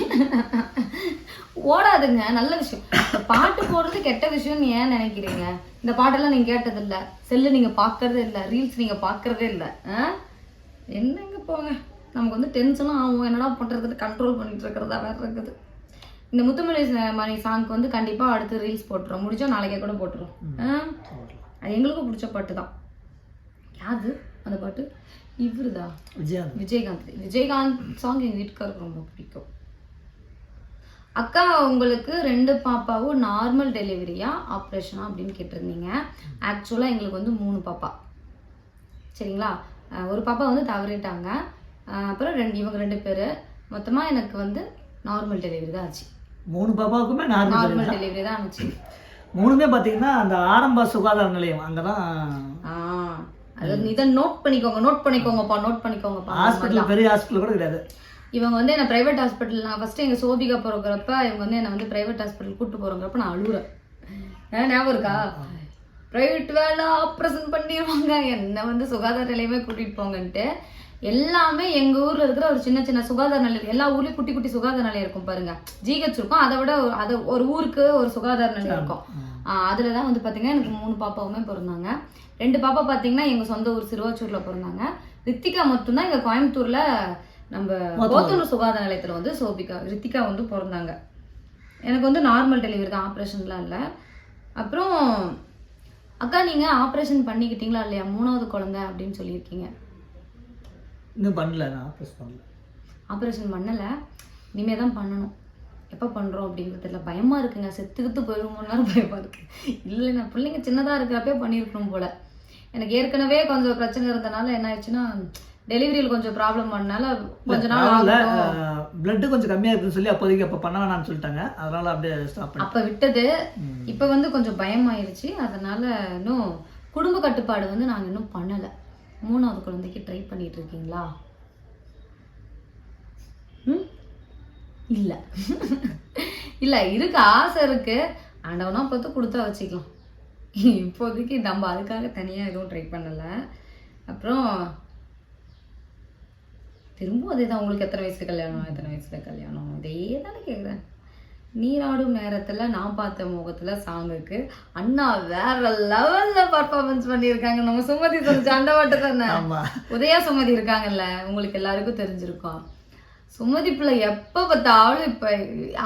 ஓடாதுங்க நல்ல விஷயம். இந்த பாட்டு போடுறது கெட்ட விஷயம்னு ஏன் நினைக்கிறீங்க? இந்த பாட்டெல்லாம் நீங்கள் கேட்டதில்ல. செல்லு நீங்கள் பார்க்கறதே இல்லை. ரீல்ஸ் நீங்கள் பார்க்கறதே இல்லை. ஆ? என்னங்க போங்க? நமக்கு வந்து டென்ஷனும் ஆகும். என்னடா பண்ணுறது கண்ட்ரோல் பண்ணிட்டு இருக்கிறதா வேற இருக்குது. இந்த முத்துமலை ச- மணி சாங்க்கு வந்து கண்டிப்பா அடுத்து ரீல்ஸ் போட்டுரும். முடிஞ்சா நாளைக்கே கூட போட்டுரும்? அது எங்களுக்கும் பிடிச்ச பாட்டு தான். யாது அந்த பாட்டு? இவருதா? விஜயாந்த் விஜயகாந்த். விஜயகாந்த் சாங் எங்க வீட்டுக்காருக்கு ரொம்ப பிடிக்கும். அக்கா உங்களுக்கு ரெண்டு பாப்பாவும் நார்மல் டெலிவரியா ஆப்ரேஷனா அப்படின்னு கேட்டிருந்தீங்க. ஆக்சுவலாக எங்களுக்கு வந்து மூணு பாப்பா. சரிங்களா? ஒரு பாப்பா வந்து தவறிட்டாங்க. அப்புறம் ரெண்டு இவங்க ரெண்டு பேர். மொத்தமாக எனக்கு வந்து நார்மல் டெலிவரி தான் ஆச்சு. மூணு பாப்பாவுக்குமே நார்மல் டெலிவரி தான். ஆச்சு மூணுமே பார்த்தீங்கன்னா அந்த ஆரம்ப சுகாதார நிலையம் அங்கே தான் இதை நோட் பண்ணிக்கோங்க நோட் பண்ணிக்கோங்கப்பா நோட் பண்ணிக்கோங்கப்பா ஹாஸ்பிட்டல் பெரிய ஹாஸ்பிட்டல் கூட கிடையாது. இவங்க வந்து என்ன பிரைவேட் ஹாஸ்பிட்டல் நான் ஃபர்ஸ்ட் எங்க சோபிகா போகிறப்ப இவங்க வந்து என்ன வந்து பிரைவேட் ஹாஸ்பிட்டல் கூட்டு போறோங்கிறப்ப நான் அழுகுறேன் ஏன் ஞாபகம் இருக்கா? பிரைவேட் வேலை ஆப்ரேஷன் பண்ணிடுவாங்க என்ன வந்து சுகாதார நிலையமே கூட்டிட்டு போங்கன்ட்டு. எல்லாமே எங்க ஊர்ல இருக்கிற ஒரு சின்ன சின்ன சுகாதார நிலையம் எல்லா ஊர்லயும் குட்டி குட்டி சுகாதார நிலையம் இருக்கும் பாருங்க. ஜிஹெச் இருக்கும். அதை விட அது ஒரு ஊருக்கு ஒரு சுகாதார நிலையம் இருக்கும். ஆஹ் அதுல தான் வந்து பாத்தீங்கன்னா எனக்கு மூணு பாப்பாவுமே பிறந்தாங்க. ரெண்டு பாப்பா பாத்தீங்கன்னா எங்க சொந்த ஊர் சிறுவாச்சூர்ல பிறந்தாங்க. ரித்திகா மட்டும்தான் இங்க கோயம்புத்தூர்ல நம்ம போத்தனூர் சுகாதார நிலையத்துல வந்து சோபிகா ரித்திகா வந்து பிறந்தாங்க. எனக்கு வந்து நார்மல் டெலிவரி தான். ஆப்ரேஷன்லாம் இல்லை. அப்புறம் அக்கா நீங்க ஆப்ரேஷன் பண்ணிக்கிட்டீங்களா இல்லையா? மூணாவது குழந்தை அப்படின்னு சொல்லியிருக்கீங்க. இன்னும் பண்ணல நான் ஆப்ரேஸ் பண்ணல. ஆப்ரேஷன் பண்ணலை. இனிமே தான் பண்ணணும். எப்போ பண்ணுறோம் அப்படிங்கிறது தெரியல. பயமாக இருக்குங்க. செத்துக்கிட்டு போயிடுமோன்னு பயமாக இருக்கு. இல்லை நான் பிள்ளைங்க சின்னதாக இருக்கிறப்பே பண்ணியிருக்கணும் போல. எனக்கு ஏற்கனவே கொஞ்சம் பிரச்சனை இருந்தனால என்ன ஆயிடுச்சுன்னா டெலிவரியில் கொஞ்சம் ப்ராப்ளம் பண்ணனால கொஞ்ச நாள். பிளட்டு கொஞ்சம் கம்மியாக இருக்குன்னு சொல்லி அப்போதைக்கு அப்போ பண்ண வேணாம்னு சொல்லிட்டாங்க. அதனால அப்படியே ஸ்டாப் அப்போ விட்டது. இப்போ வந்து கொஞ்சம் பயமாயிருச்சு. அதனால இன்னும் குடும்ப கட்டுப்பாடு வந்து நாங்கள் இன்னும் பண்ணலை. மூணாவது குழந்தைக்கு ட்ரை பண்ணிட்டு இருக்கீங்களா ம்? இல்லை. இல்லை இருக்கு ஆசை இருக்கு. ஆண்டவனா பார்த்து கொடுத்தா வச்சுக்கலாம். இப்போதைக்கு நம்ம அதுக்காக தனியாக எதுவும் ட்ரை பண்ணலை. அப்புறம் திரும்பவும் அதே தான் உங்களுக்கு எத்தனை வயசு கல்யாணம்? எத்தனை வயசுல கல்யாணம்? இதே தானே கேட்குறேன் நீராடும் நேரத்துல நான் பார்த்த முகத்துல சாங்குக்கு அண்ணா வேற லெவல்ல பர்ஃபார்மன்ஸ் பண்ணியிருக்காங்க. நம்ம சுமதி சொல்லிச்சு அண்டவாட்ட தானே? உதயா சுமதி இருக்காங்கல்ல உங்களுக்கு எல்லாருக்கும் தெரிஞ்சிருக்கும். சுமதி பிள்ளை எப்ப பார்த்தாலும் இப்ப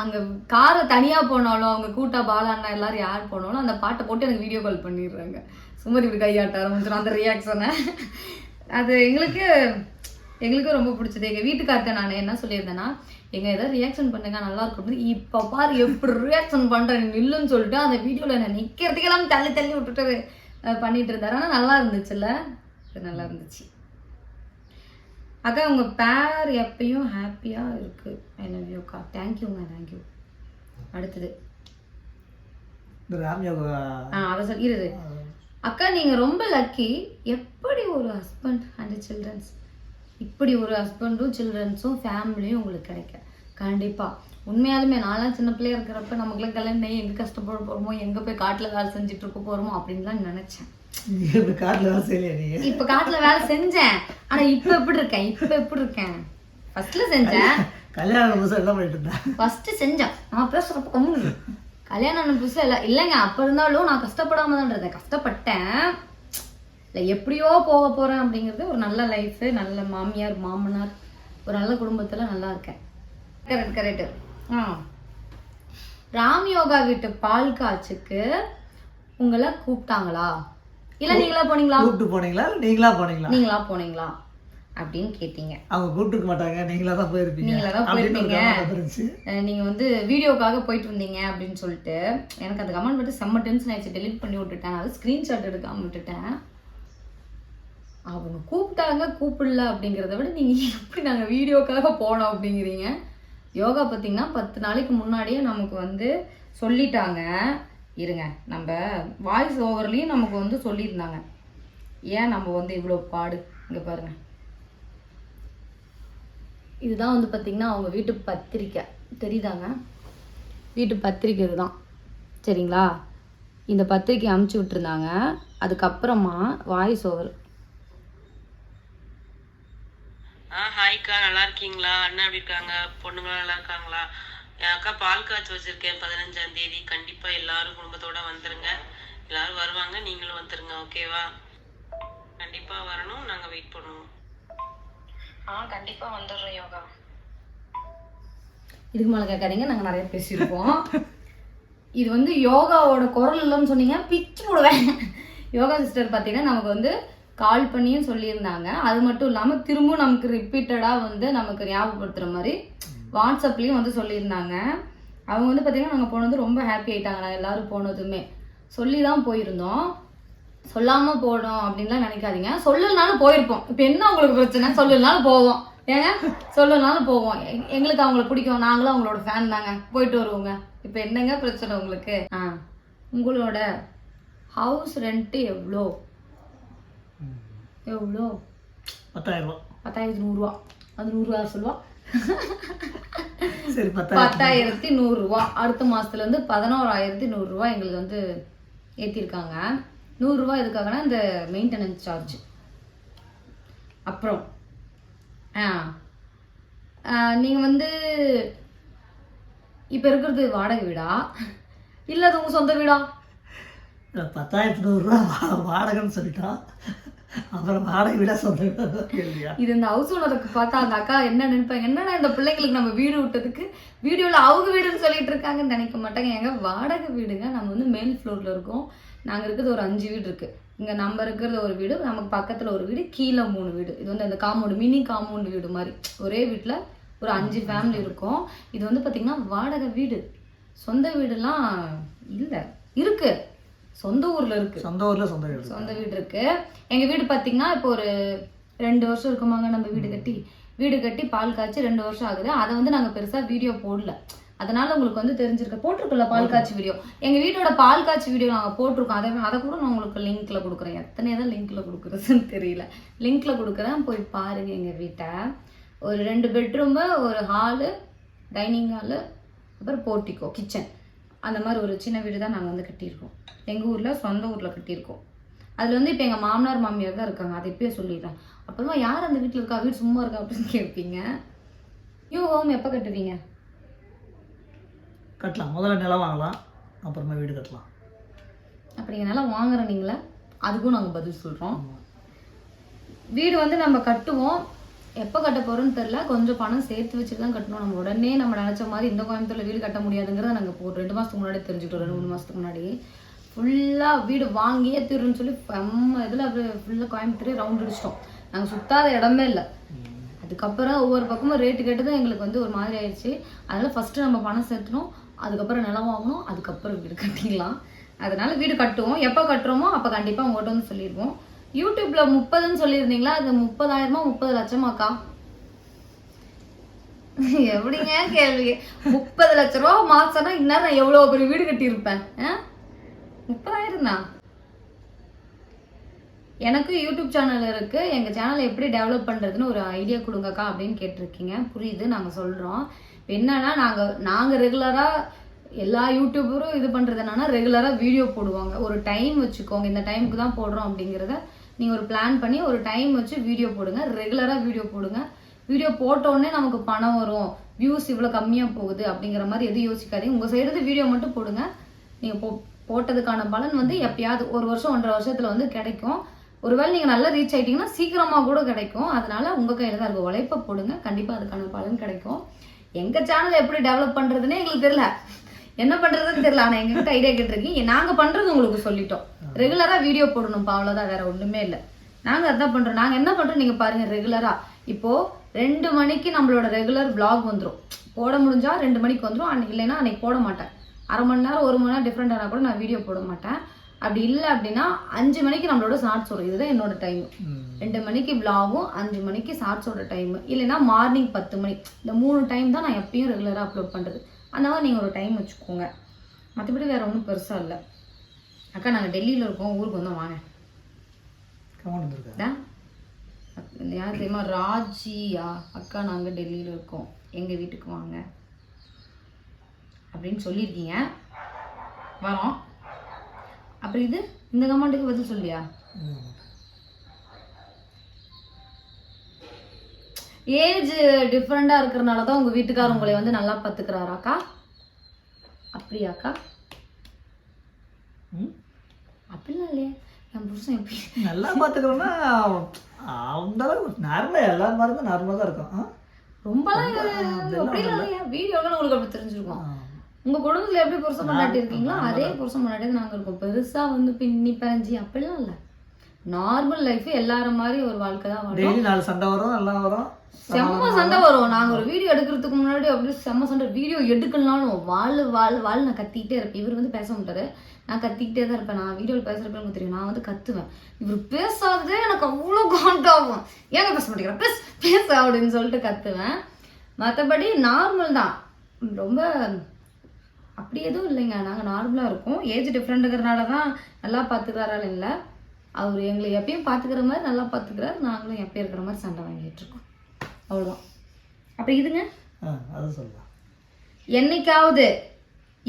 அங்க காரை தனியா போனாலும் அவங்க கூட்டா பாலா அண்ணா எல்லாரும் யார் போனாலும் அந்த பாட்டை போட்டு எனக்கு வீடியோ கால் பண்ணிடுறாங்க. சுமதி இப்படி கையாட்ட ஆரம்பிச்சிடும் அந்த ரியாக்ஷனை அது எங்களுக்கு எங்களுக்கு ரொம்ப பிடிச்சது. எங்க வீட்டுக்கார்ட்ட நான் என்ன சொல்லியிருந்தேன்னா எங்க ஏதாவது ரியாக்ஷன் பண்ணுங்க நல்லா இருக்கும் இப்ப பாரு எப்படி ரியாக்ஷன் பண்றேன் நில்லுன்னு சொல்லிட்டு அந்த வீடியோல என்ன நிக்கிறதுக்கெல்லாம் தள்ளி தள்ளி விட்டுட்டு பண்ணிட்டு இருந்தாரு. ஆனா நல்லா இருந்துச்சுல்ல? அது நல்லா இருந்துச்சு. அக்கா உங்க பேர் எப்பயும் ஹாப்பியா இருக்கு. யூ அக்கா. தேங்க்யூங்க தேங்க்யூ அடுத்தது. ஆ அதை சொல் இரு இரு. அக்கா நீங்க ரொம்ப லக்கி எப்படி ஒரு ஹஸ்பண்ட் அண்ட் சில்ட்ரன்ஸ் இப்படி ஒரு ஹஸ்பண்டும் சில்ட்ரன்ஸும் ஃபேமிலியும் உங்களுக்கு கிடைக்க. கண்டிப்பா. உண்மையாலுமே நான்லாம் சின்ன பிள்ளையா இருக்கிறப்ப நமக்குலாம் கல்யாணம் ஆகி எங்க கஷ்டப்பட போறோமோ எங்க போய் காட்டுல வேலை செஞ்சுட்டு இருக்க போறோமோ அப்படின்லாம் நினைச்சேன். காட்டில் தான் செய்யலையா இப்ப காட்டுல வேலை செஞ்சேன். ஆனா இப்ப எப்படி இருக்கேன்? இப்ப எப்படி இருக்கேன்? ஃபர்ஸ்ட்ல செஞ்சேன். கல்யாணம் புதுசாக என்ன பண்ணிட்டு இருந்தேன் ஃபர்ஸ்ட் செஞ்சேன். நான் பேசுறப்ப கம்மு கல்யாணம் ஆன புதுசுல இல்லை இல்லைங்க. அப்ப இருந்தாலும் நான் கஷ்டப்படாம தான் இருந்தேன் கஷ்டப்பட்டேன். இல்லை எப்படியோ போக போறேன் அப்படிங்கிறது ஒரு நல்ல லைஃப் நல்ல மாமியார் மாமனார் ஒரு நல்ல குடும்பத்துல நல்லா இருக்கேன். கரெக்ட். கரெக்ட் ஆ. ராம் யோகா வீட்டு பால் காய்ச்சுக்கு உங்களை கூப்பிட்டாங்களா? இல்ல நீங்களா போனீங்களா? கூப்பிட்டு போனீங்களா? நீங்களா போனீங்களா? நீங்களா போனீங்களா? அப்படின்னு கேட்டீங்க. அவங்க கூப்பிட்டுருக்க மாட்டாங்க. நீங்களா தான் போயிருப்பீங்க. நீங்களா தான் போயிருப்பீங்க. கமெண்ட் வந்துருந்துச்சு அஹ் நீங்க வந்து வீடியோக்காக போயிட்டு வந்தீங்க அப்படின்னு சொல்லிட்டு எனக்கு அந்த கமெண்ட் மட்டும் செம்ம டென்ஷன் ஆயிடுச்சு. டெலிட் பண்ணி விட்டுட்டேன். அது ஸ்க்ரீன்ஷாட் எடுக்காம விட்டுட்டேன். அவங்க கூப்பிட்டாங்க கூப்பிடல அப்படிங்கிறத விட நீங்கள் எப்படி நாங்கள் வீடியோக்காக போனோம் அப்படிங்கிறீங்க. யோகா பார்த்தீங்கன்னா பத்து நாளைக்கு முன்னாடியே நமக்கு வந்து சொல்லிட்டாங்க. இருங்க நம்ம வாய்ஸ் ஓவர்லேயும் நமக்கு வந்து சொல்லியிருந்தாங்க. ஏன் நம்ம வந்து இவ்வளோ பாடு? இங்கே பாருங்க. இதுதான் வந்து பார்த்தீங்கன்னா அவங்க வீட்டு பத்திரிக்கை. தெரியுதாங்க? வீட்டு பத்திரிக்கை இதுதான். சரிங்களா? இந்த பத்திரிக்கை அமுச்சு விட்டுருந்தாங்க. அதுக்கப்புறமா வாய்ஸ் ஓவர் ஆ ஹாய்க்கா நல்லா இருக்கீங்களா அண்ணா எப்படி இருக்காங்க? பொண்ணுங்களாம் நல்லா இருக்காங்களா? என் அக்கா பால் காய்ச்சி வச்சிருக்கேன் பதினஞ்சாம் தேதி. கண்டிப்பா எல்லாரும் குடும்பத்தோட வந்துருங்க. எல்லாரும் வருவாங்க. நீங்களும் வந்துருங்க ஓகேவா? கண்டிப்பா வரணும். நாங்க வெயிட் பண்ணுவோம். ஆ கண்டிப்பா வந்துடுறோம் யோகா. இதுக்கு மேலே கேட்காதீங்க. நாங்கள் நிறைய பேசியிருப்போம். இது வந்து யோகாவோட குரல் இல்லைன்னு சொன்னீங்க. பிச்சு போடுவேன். யோகா சிஸ்டர் பார்த்தீங்கன்னா நமக்கு வந்து கால் பண்ணியும் சொல்லியிருந்தாங்க. அது மட்டும் இல்லாமல் திரும்பவும் நமக்கு ரிப்பீட்டடாக வந்து நமக்கு ஞாபகப்படுத்துகிற மாதிரி வாட்ஸ்அப்லேயும் வந்து சொல்லியிருந்தாங்க. அவங்க வந்து பார்த்திங்கன்னா நாங்கள் போனது ரொம்ப ஹாப்பி ஆகிட்டாங்க நாங்கள் எல்லோரும் போனதுமே. சொல்லி தான் போயிருந்தோம். சொல்லாமல் போனோம் அப்படின்லாம் நினைக்காதீங்க. சொல்லலனாலும் போயிருப்போம். இப்போ என்ன உங்களுக்கு பிரச்சனை? சொல்லலனாலும் போவோம். ஏங்க? சொல்லலனாலும் போவோம். எங்களுக்கு அவங்கள பிடிக்கும். நாங்களும் அவங்களோட ஃபேன் தாங்க. போயிட்டு வருவோங்க. இப்போ என்னங்க பிரச்சனை உங்களுக்கு? ஆ உங்களோட ஹவுஸ் ரெண்ட்டு எவ்வளோ? எவ்வளோ? பத்தாயிரம் ரூபா. பத்தாயிரத்தி நூறுரூவா அது நூறுரூவா சொல்லுவா? சரி பத்தாயிரத்தி நூறுரூவா அடுத்த மாசத்துல இருந்து பதினோராயிரத்தி நூறுரூவா எங்களுக்கு வந்து ஏற்றிருக்காங்க நூறுரூவா எதுக்காகனா இந்த மெயின்டெனன்ஸ் சார்ஜ் அப்புறம் ஆ நீங்கள் வந்து இப்போ இருக்கிறது வாடகை வீடா? இல்லை அது உங்கள் சொந்த வீடா? பத்தாயிரத்தி நூறுரூவா வாடகைன்னு சொல்லிட்டோம் அப்புறம் வாடகை விட சொந்த இது இந்த ஹவுஸ் ஓனருக்கு பார்த்தா அந்த அக்கா என்ன நினைப்பாங்க என்னடா இந்த பிள்ளைங்களுக்கு நம்ம வீடு விட்டதுக்கு? வீடியோவில் அவங்க வீடுன்னு சொல்லிட்டு இருக்காங்கன்னு நினைக்க மாட்டாங்க. எங்க வாடகை வீடுங்க நம்ம வந்து மேல் ஃப்ளோரில் இருக்கோம். நாங்கள் இருக்கிறது ஒரு அஞ்சு வீடு இருக்கு. இங்கே நம்ம இருக்கிறது ஒரு வீடு நமக்கு பக்கத்தில் ஒரு வீடு கீழே மூணு வீடு. இது வந்து அந்த காம்பவுண்டு மினி காம்பவுண்டு வீடு மாதிரி. ஒரே வீட்டில் ஒரு அஞ்சு ஃபேமிலி இருக்கும். இது வந்து பார்த்திங்கன்னா வாடகை வீடு. சொந்த வீடுலாம் இல்லை. இருக்கு. சொந்த ஊரில் இருக்கு. சொந்த ஊரில் சொந்த வீடு சொந்த வீடு இருக்கு. எங்க வீடு பாத்தீங்கன்னா இப்போ ஒரு ரெண்டு வருஷம் இருக்குமாங்க நம்ம வீடு கட்டி. வீடு கட்டி பால் காய்ச்சி ரெண்டு வருஷம் ஆகுது. அதை வந்து நாங்க பெருசா வீடியோ போடல. அதனால உங்களுக்கு வந்து தெரிஞ்சிருக்க. போட்டிருக்கல பால் காய்ச்சி வீடியோ. எங்க வீட்டோட பால் காய்ச்சி வீடியோ நாங்க போட்டிருக்கோம். அதை அதை கூட நான் உங்களுக்கு லிங்க்ல கொடுக்குறேன். எத்தனை தான் லிங்க்ல கொடுக்குறதுன்னு தெரியல. லிங்க்ல கொடுக்குறேன். போய் பாருங்க எங்க வீட்டை. ஒரு ரெண்டு பெட்ரூமு ஒரு ஹாலு டைனிங் ஹாலு அப்புறம் போர்ட்டிக்கோ கிச்சன் அந்த மாதிரி ஒரு சின்ன வீடு தான் நாங்கள் வந்து கட்டியிருக்கோம். எங்கள் ஊரில் சொந்த ஊரில் கட்டியிருக்கோம். அதில் வந்து இப்போ எங்கள் மாமனார் மாமியார் தான் இருக்காங்க. அதை இப்பயே சொல்லிடுறேன். அப்புறமா யார் அந்த வீட்டில் இருக்கா? வீடு சும்மா இருக்கா அப்படின்னு கேட்பீங்க. நியூ ஹோம் எப்போ கட்டுவீங்க? கட்டலாம். முதல்ல நிலம் வாங்கலாம். அப்புறமா வீடு கட்டலாம். அப்படி என்னால் வாங்குற நீங்களே அதுக்கும் நாங்கள் பதில் சொல்கிறோம் வீடு வந்து நம்ம கட்டுவோம். எப்போ கட்ட போகிறோன்னு தெரில கொஞ்சம் பணம் சேர்த்து வச்சுட்டு தான் கட்டணும். நம்ம உடனே நம்ம நினச்ச மாதிரி இந்த கோயம்புத்தூரில் வீடு கட்ட முடியாதுங்கிறத நாங்கள் ஒரு ரெண்டு மாதத்துக்கு முன்னாடி தெரிஞ்சுக்கிட்டோம். ரெண்டு மூணு மாதத்துக்கு முன்னாடி ஃபுல்லாக வீடு வாங்கியே தீருன்னு சொல்லி நம்ம இதில் ஃபுல்லாக கோயம்புத்தூரே ரவுண்ட் அடிச்சிட்டோம். நாங்கள் சுத்தாத இடமே இல்லை. அதுக்கப்புறம் ஒவ்வொரு பக்கமும் ரேட்டு கேட்டு தான் எங்களுக்கு வந்து ஒரு மாதிரி ஆயிடுச்சு அதனால் ஃபஸ்ட்டு நம்ம பணம் சேர்த்தணும் அதுக்கப்புறம் நிலம் வாங்கணும். அதுக்கப்புறம் வீடு கட்டிக்கலாம். அதனால் வீடு கட்டுவோம். எப்போ கட்டுறோமோ அப்போ கண்டிப்பாக உங்கள்கிட்ட வந்து சொல்லிடுவோம். யூடியூப்ல முப்பதுன்னு சொல்லியிருந்தீங்களா? அது முப்பதாயிரமா முப்பது லட்சமாக்கா? எப்படிங்க கேள்வி? முப்பது லட்ச ரூபா மாசம்னா இந்நேரம் நான் எவ்வளோ பெரிய வீடு கட்டியிருப்பேன்? ஆ? முப்பதாயிரம் தான் எனக்கு யூடியூப் சேனல் இருக்கு. எங்க சேனலை எப்படி டெவலப் பண்றதுன்னு ஒரு ஐடியா கொடுங்கக்கா அப்படின்னு கேட்டிருக்கீங்க. புரியுது நாங்க சொல்றோம். என்னன்னா நாங்க நாங்க ரெகுலரா எல்லா யூடியூபரும் இது பண்றது என்னன்னா ரெகுலரா வீடியோ போடுவாங்க. ஒரு டைம் வச்சுக்கோங்க. இந்த டைமுக்கு தான் போடுறோம் அப்படிங்கிறத நீங்கள் ஒரு பிளான் பண்ணி ஒரு டைம் வச்சு வீடியோ போடுங்க. ரெகுலராக வீடியோ போடுங்க. வீடியோ போட்டோடனே நமக்கு பணம் வரும். வியூஸ் இவ்வளோ கம்மியாக போகுது அப்படிங்கிற மாதிரி எதுவும் யோசிக்காதீங்க. உங்கள் சைடு வீடியோ மட்டும் போடுங்க. நீங்கள் போ போட்டதுக்கான பலன் வந்து எப்பயாவது ஒரு வருஷம் ஒன்றரை வருஷத்தில் வந்து கிடைக்கும். ஒருவேளை நீங்கள் நல்லா ரீச் ஆகிட்டிங்கன்னா சீக்கிரமாக கூட கிடைக்கும். அதனால் உங்கள் கையில் தான் இருக்கும். உழைப்ப போடுங்க. கண்டிப்பாக அதுக்கான பலன் கிடைக்கும். எங்கள் சேனல் எப்படி டெவலப் பண்ணுறதுன்னே எங்களுக்கு தெரியல. என்ன பண்ணுறதுன்னு தெரியல. ஆனால் எங்ககிட்ட ஐடியா கேட்டிருக்கீங்க. நாங்கள் பண்ணுறது உங்களுக்கு சொல்லிட்டோம். ரெகுலரா வீடியோ போடணும்ப்பா அவ்வளவுதான் வேற ஒண்ணுமே இல்லை. நாங்க அதான் பண்றோம். நாங்க என்ன பண்றோம்? நீங்க பாருங்க ரெகுலரா இப்போ ரெண்டு மணிக்கு நம்மளோட ரெகுலர் vlog வந்துரும். போட முடிஞ்சா ரெண்டு மணிக்கு அன்னைக்கு இல்லைன்னா அன்னைக்கு போட மாட்டேன். அரை மணி நேரம் ஒரு மணி நேரம் டிஃப்ரெண்ட் ஆனால் கூட நான் வீடியோ போட மாட்டேன். அப்படி இல்லை அப்படின்னா அஞ்சு மணிக்கு நம்மளோட ஷார்ட்ஸ் வரும் இதுதான் என்னோட டைம் ரெண்டு மணிக்கு விலாகும் அஞ்சு மணிக்கு ஷார்ட்ஸோட டைம் இல்லைன்னா மார்னிங் பத்து மணி. இந்த மூணு டைம் தான் நான் எப்பயும் ரெகுலராக அப்லோட் பண்ணுறது அந்த மாதிரி நீங்கள் ஒரு டைம் வச்சுக்கோங்க. மற்றபடி வேறு ஒன்றும் பெருசாக இல்லை. அக்கா நாங்கள் டெல்லியில் இருக்கோம். ஊருக்கு வந்தோம். வாங்க. யார் தெரியுமா? ராஜியா அக்கா நாங்கள் டெல்லியில் இருக்கோம். எங்கள் வீட்டுக்கு வாங்க. அப்படின்னு சொல்லியிருக்கீங்க. வரோம். அப்புறம் இது இந்த கமெண்ட்டுக்கு பதில் சொல்லியா. ஏஜ் டிஃப்ரெண்டாக இருக்கிறனால தான் உங்கள் வீட்டுக்காரர் உங்களை வந்து நல்லா பார்த்துக்கிறாராக்கா அப்படியாக்கா ம். அப்படிலாம் இல்லையே. என் புருஷன் எப்படி? நல்லா பார்த்துக்கிறோன்னா அந்த அளவுக்கு நார்மலாக எல்லாரும் மாதிரி நார்மலாக தான் இருக்கும்? ரொம்பலாம் ரொம்ப, அப்படிலாம் இல்லையா. வீடியோவில் உங்களுக்கு அப்படி தெரிஞ்சிருக்கும். உங்க குடும்பத்துல எப்படி புருஷன் பொண்டாட்டி இருக்கீங்களோ. அதே புருஷன் பொண்டாட்டி தான் நாங்க இருக்கோம். பெருசா வந்து பின்னி பறஞ்சி அப்படிலாம் இல்ல. நார்மல் லைஃப் எல்லாரும் மாதிரி ஒரு வாழ்க்கை தான் டெய்லி நாலு சண்டை வரும் எல்லாம் வரும். செம்ம சண்டை வரும். நாங்க ஒரு வீடியோ எடுக்கிறதுக்கு முன்னாடி அப்படியே செம்ம சண்டை. வீடியோ எடுக்கலனாலும் வாழ் வாழ் வாழ் நான் கத்திக்கிட்டே இருப்பேன். இவர் வந்து பேச மாட்டாரு. நான் கத்திக்கிட்டே தான் இருப்பேன். நான் வீடியோவில் பேசுறப்ப எனக்கு தெரியும். நான் வந்து கத்துவேன். இவர் பேசாததே எனக்கு அவ்வளோ காண்டாகும் ஏங்க பேச மாட்டேங்கிற? பேச பேச அப்படின்னு சொல்லிட்டு கத்துவேன். மற்றபடி நார்மல் தான். ரொம்ப அப்படி எதுவும் இல்லைங்க. நாங்கள் நார்மலாக இருக்கோம். ஏஜ் டிஃப்ரெண்ட்டுங்கிறனால தான் நல்லா பார்த்துக்கிறாரால் இல்லை. அவர் எங்களை எப்பயும் பார்த்துக்கிற மாதிரி நல்லா பார்த்துக்கிறாரு நாங்களும் எப்பயும் இருக்கிற மாதிரி சண்டை வாங்கிட்டு இருக்கோம். அவ்வளோதான் அப்போ இதுங்க? என்னைக்காவது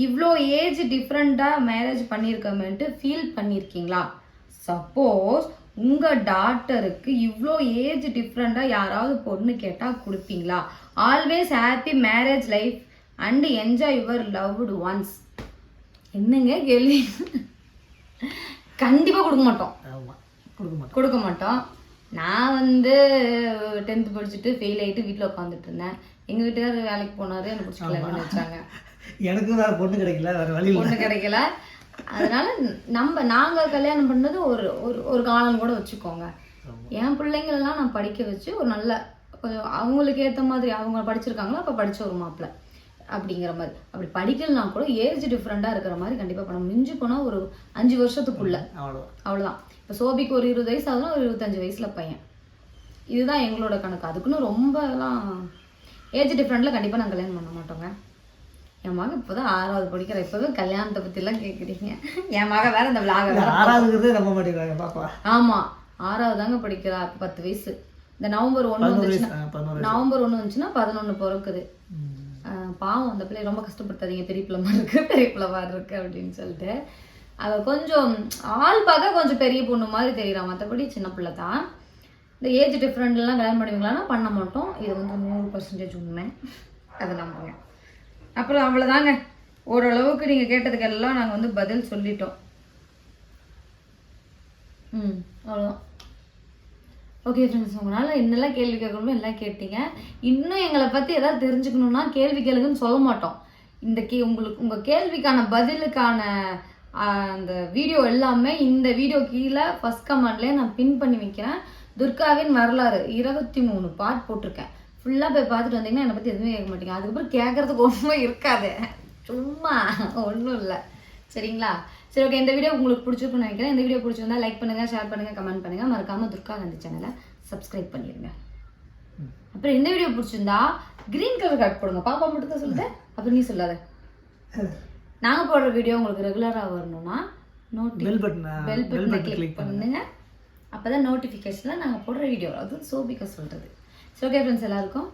இவ்வளோ ஏஜ் டிஃப்ரெண்ட்டாக மேரேஜ் பண்ணியிருக்கோமேன்ட்டு ஃபீல் பண்ணியிருக்கீங்களா? சப்போஸ் உங்கள் டாட்டருக்கு இவ்வளோ ஏஜ் டிஃப்ரெண்ட்டாக யாராவது பொண்ணு கேட்டால் கொடுப்பீங்களா? Always happy marriage life and enjoy your loved ones. என்னங்க கேள்வி? கண்டிப்பாக கொடுக்க மாட்டோம். ஆமாம் கொடுக்க மாட்டோம். கொடுக்க மாட்டோம். நான் வந்து டென்த்து படிச்சுட்டு ஃபெயில் ஆகிட்டு வீட்டில் உட்காந்துட்டு இருந்தேன். எங்கள் வீட்டுக்காரர் வேலைக்கு போனார் எனக்கு பிடிச்சி கல்யாணம் வச்சாங்க. எனக்கும் வேறு பொண்ணு கிடைக்கல வேறு வழி பொண்ணு கிடைக்கல. அதனால நம்ம நாங்கள் கல்யாணம் பண்ணது ஒரு ஒரு ஒரு காலம் கூட வச்சுக்கோங்க. என் பிள்ளைங்களெல்லாம் நான் படிக்க வச்சு ஒரு நல்ல கொஞ்சம் அவங்களுக்கு ஏற்ற மாதிரி அவங்க படிச்சிருக்காங்களோ அப்போ படிச்ச ஒரு மாப்பிள்ளை. அப்படிங்கிற மாதிரி. அப்படி படிக்கலனா கூட ஏஜ் டிஃப்ரெண்ட்டாக இருக்கிற மாதிரி கண்டிப்பாக பண்ண மிஞ்சி போனால் ஒரு அஞ்சு வருஷத்துக்குள்ள. அவ்வளோதான் அவ்வளோதான் இப்போ சோபிக்கு ஒரு இருபது வயசு ஆகுதுன்னா ஒரு இருபத்தஞ்சு வயசில் பையன். இதுதான் எங்களோட கணக்கு. அதுக்குன்னு ரொம்பலாம் ஏஜ் டிஃப்ரெண்ட்டில் கண்டிப்பாக நான் கல்யாணம் பண்ண மாட்டோங்க. என் மகன் இப்போ தான் ஆறாவது படிக்கிற இப்போவே கல்யாணத்தை பற்றிலாம் கேட்குறீங்க என் மகன் வேற இந்த விளாக ஆறாவதுங்கிறதே நம்ப மாட்டேங்கிறாங்க பாப்பா ஆமாம் ஆறாவது தாங்க படிக்கிறா பத்து வயசு. இந்த நவம்பர் ஒன்று வந்துச்சுன்னா நவம்பர் ஒன்று வந்துச்சுன்னா பதினொன்று பிறக்குது. பாவம் அந்த பிள்ளை ரொம்ப கஷ்டப்படுத்தாதீங்க. பெரிய பிள்ளை மாதிரி இருக்கு பெரிய பிள்ளை மாதிரி இருக்கு அப்படின்னு சொல்லிட்டு. அவ கொஞ்சம் ஆள் பார்க்க கொஞ்சம் பெரிய பொண்ணு மாதிரி தெரியுறா. மற்றபடி சின்ன பிள்ளை தான். இந்த ஏஜ் டிஃப்ரெண்ட்லாம் கல்யாணம் பண்ணுவீங்களான்னா பண்ண மாட்டோம். இது வந்து நூறு பர்சன்டேஜ் உண்மை. அதை நம்புங்க. அப்புறம் அவ்வளோதாங்க ஓரளவுக்கு நீங்கள் கேட்டதுக்கெல்லாம் நாங்கள் வந்து பதில் சொல்லிட்டோம். ம் அவ்வளோதான் ஓகே ஃப்ரெண்ட்ஸ் உங்களால் என்னெல்லாம் கேள்வி கேட்கணுமோ எல்லாம் கேட்டீங்க. இன்னும் எங்களை பற்றி எதாவது தெரிஞ்சுக்கணுன்னா கேள்வி கேளுங்கன்னு சொல்ல மாட்டோம். இந்த கே உங்களுக்கு உங்கள் கேள்விக்கான பதிலுக்கான அந்த வீடியோ எல்லாமே இந்த வீடியோ கீழே ஃபஸ்ட் கமெண்ட்லேயே நான் பின் பண்ணி வைக்கிறேன். துர்காவின் வரலாறு இருபத்தி மூணு பார்ட் போட்டிருக்கேன். ஃபுல்லாக போய் பார்த்துட்டு வந்தீங்கன்னா என்னை பற்றி எதுவுமே கேட்க மாட்டீங்க. அதுக்கப்புறம் கேட்குறதுக்கு ஒன்றுமே இருக்காது. சும்மா ஒன்றும் இல்லை. சரிங்களா? சரி ஓகே இந்த வீடியோ உங்களுக்கு பிடிச்சிருக்குன்னு நினைக்கிறேன். இந்த வீடியோ பிடிச்சிருந்தா லைக் பண்ணுங்க ஷேர் பண்ணுங்க கமெண்ட் பண்ணுங்க. மறக்காம துர்கா காந்தி சேனலை சப்ஸ்கிரைப் பண்ணிடுங்க அப்புறம் இந்த வீடியோ பிடிச்சிருந்தா கிரீன் கலர் கட் போடுங்க. பாப்பா மட்டும் தான் சொல்லுது. அப்புறம் நீ சொல்லாத. நாங்கள் போடுற வீடியோ உங்களுக்கு ரெகுலராக வரணும்னா நோட்டி பெல் பட்டன் பெல் பெல் பட்டனை பட்டன் கிளிக் பண்ணுங்க. அப்பதான் நோட்டிஃபிகேஷனில் நாங்கள் போடுற வீடியோ அதுவும் சோபிக்க சொல்கிறது ஸோ ஓகே ஃப்ரெண்ட்ஸ் எல்லாருக்கும்.